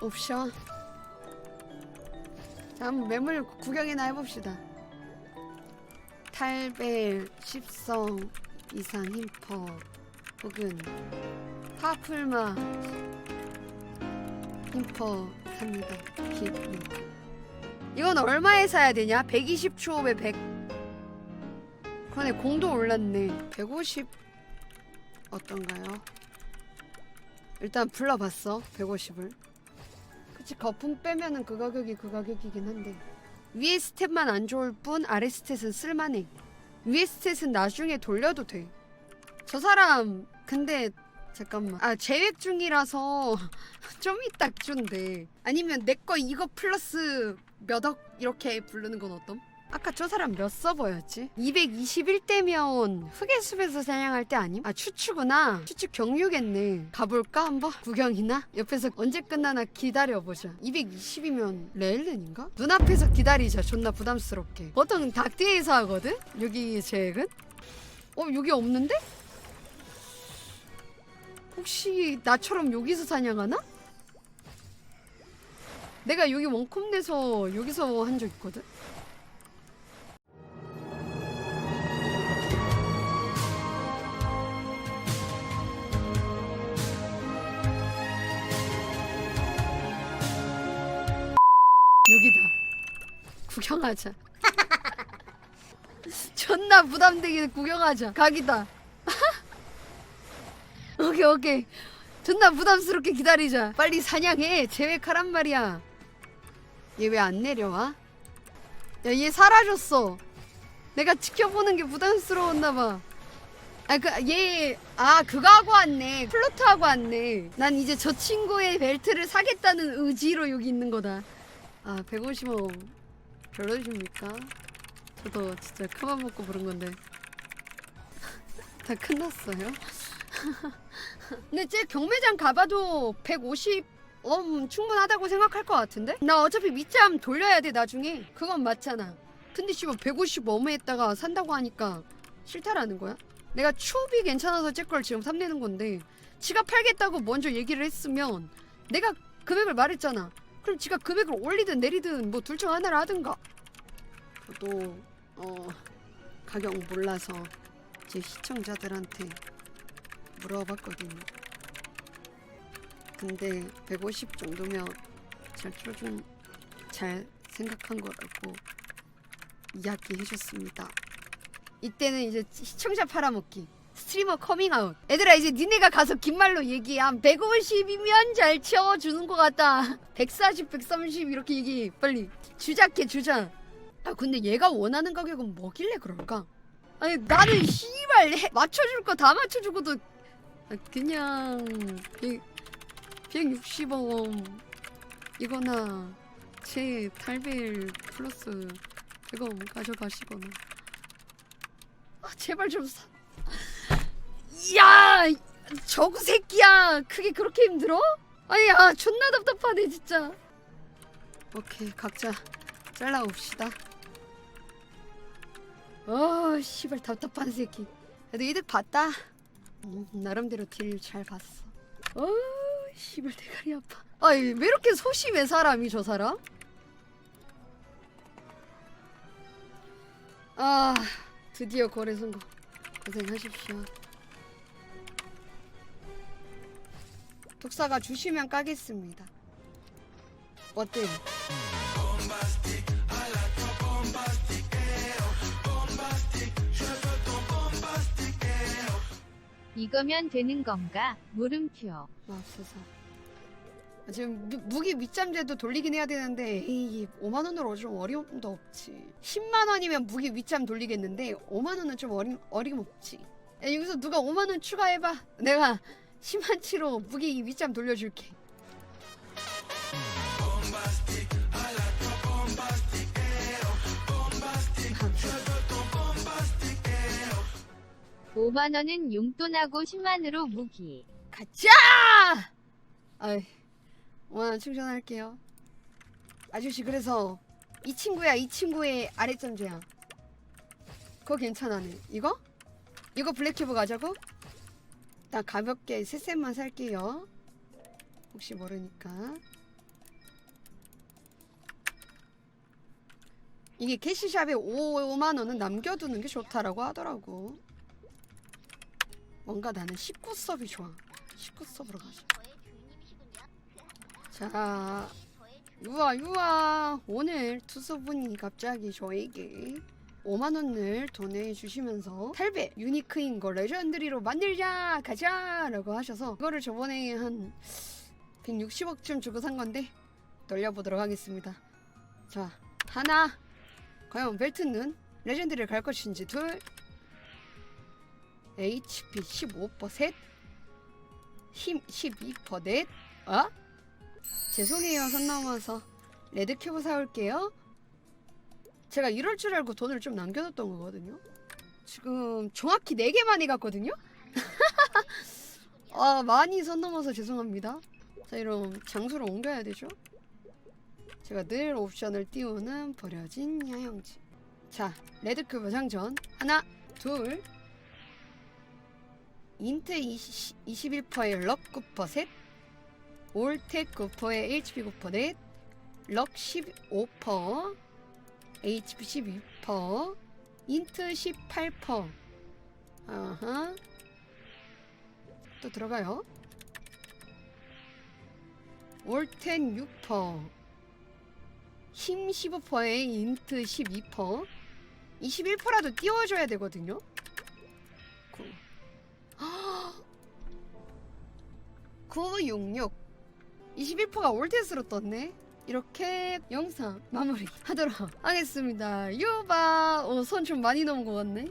옵션 자 한번 매물 구경이나 해봅시다. 탈벨, 십성, 이상 힘퍼 혹은 파풀마 힘퍼 삽니다. 기- 이건 얼마에 사야 되냐? 120초업에 100 그러네 공도 올랐네. 150 어떤가요? 일단 불러봤어 150을 그치 거품 빼면은 그 가격이 그 가격이긴 한데. 위에 스탯만 안 좋을 뿐 아래 스탯은 쓸만해. 위에 스탯은 나중에 돌려도 돼저 사람 근데 잠깐만. 아 재획 중이라서 좀 이따 준대 아니면 내 거 이거 플러스 몇 억 이렇게 부르는 건 어떤? 아까 저 사람 몇 서버였지? 221대면 흑의 숲에서 사냥할 때 아님? 아 추추구나 추추 경유겠네 가볼까 한번? 구경이나? 옆에서 언제 끝나나 기다려보자 220이면 레일렌인가? 눈앞에서 기다리자 존나 부담스럽게 보통 닭띠에서 하거든? 여기 제액은? 어 여기 없는데? 혹시 나처럼 여기서 사냥하나? 내가 여기 원컵 내서 여기서 한 적 있거든? 구경하자. 존나 부담되게 구경하자. 각이다. 오케이 오케이. 존나 부담스럽게 기다리자. 빨리 사냥해. 제외카란 말이야. 얘 왜 안 내려와? 야 얘 사라졌어. 내가 지켜보는 게 부담스러웠나 봐. 아 그 얘 아 그거 하고 왔네. 플로트 하고 왔네. 난 이제 저 친구의 벨트를 사겠다는 의지로 여기 있는 거다. 아 150원 별로십니까? 저도 진짜 큰맘 먹고 부른 건데 다 끝났어요? 근데 쟤 경매장 가봐도 150 음, 충분하다고 생각할 것 같은데? 나 어차피 밑잠 돌려야 돼 나중에 그건 맞잖아 근데 씨발 150 어머했다가 산다고 하니까 싫다라는 거야? 내가 추업이 괜찮아서 쟤걸 지금 탐내는 건데 지가 팔겠다고 먼저 얘기를 했으면 내가 금액을 말했잖아 그럼 지가 금액을 올리든 내리든 뭐 둘 중 하나를 하든가. 저도 어 가격 몰라서 제 시청자들한테 물어봤거든요. 근데 150 정도면 잘 표준 잘 생각한 거라고 이야기해줬습니다. 이때는 이제 시청자 팔아먹기 스트리머 커밍아웃. 애들아 이제 니네가 가서 긴 말로 얘기해. 한 150이면 잘 채워주는 것 같다. 140, 130 이렇게 얘기해 빨리. 주작해 주작. 아 근데 얘가 원하는 가격은 뭐길래 그럴까? 아니 나는 씨발 해- 맞춰줄 거 다 맞춰주고도. 아, 그냥 160원. 이거나 제 탈벨 플러스 이거 가져가시거나. 아 제발 좀 사. 야 저구 새끼야. 그게 그렇게 힘들어? 아니 아 존나 답답하네 진짜. 오케이 각자 잘라옵시다. 어 씨발 답답한 새끼. 그래도 이득 봤다. 음, 나름대로 딜 잘 봤어. 어 씨발 대가리 아파. 아니 왜 이렇게 소심해 사람이 저 사람? 아 드디어 거래 성공. 고생하십시오 독사가 주시면 까겠습니다 어때요? 이거면 되는 건가? 물음표. 맙소사 아, 지금 무, 무기 밑잠재도 돌리긴 해야 되는데 에이 5만 원으로 좀 어림도 없지 10만 원이면 무기 밑잠 돌리겠는데 5만 원은 좀 어림, 어림없지 야, 여기서 누가 5만 원 추가해봐 내가 10만치로 무기 밑잠 돌려줄게 5만 원은 용돈하고 10만으로 무기. 가자! 아이, 오늘 충전할게요. 아저씨 그래서 이 친구야 이 친구의 아래점 제한. 그거 괜찮아네. 이거? 이거 블랙큐브 가자고? 나 가볍게 세셋만 살게요. 혹시 모르니까. 이게 캐시샵에 5만원은 남겨두는 게 좋다라고 하더라고. 뭔가 나는 19섭이 좋아. 19섭으로 가자. 자, 유아, 유아. 오늘 투수분이 갑자기 저에게 5만 원을 돈해 주시면서 8배 유니크인 거 레전드리로 만들자 가자 라고 하셔서 이거를 저번에 한 160억쯤 주고 산 건데 돌려보도록 하겠습니다. 자 하나! 과연 벨트는 레전드를 갈 것인지 둘! HP 15%셋! 힘 12%넷! 어? 죄송해요 선 넘어서. 레드큐브 사올게요 제가 이럴 줄 알고 돈을 좀 남겨뒀던 거거든요. 지금 정확히 4개 많이 갔거든요? 아 많이 선 넘어서 죄송합니다. 자 이럼 장소를 옮겨야 되죠? 제가 늘 옵션을 띄우는 버려진 야영지. 자 레드큐브 장전. 하나 둘. 인트 20, 21%의 럭 9%셋. 올텍 9%의 HP 9%넷. 럭 15% HP 12% 인트 18% 아하. 또 들어가요. 올텐 6%힘 15%에 인트 12% 21%라도 띄워줘야 되거든요. 9 966 21%가 올테스로 떴네 이렇게 영상 마무리 하도록 하겠습니다. 유바! 어, 손좀 많이 넘은 것 같네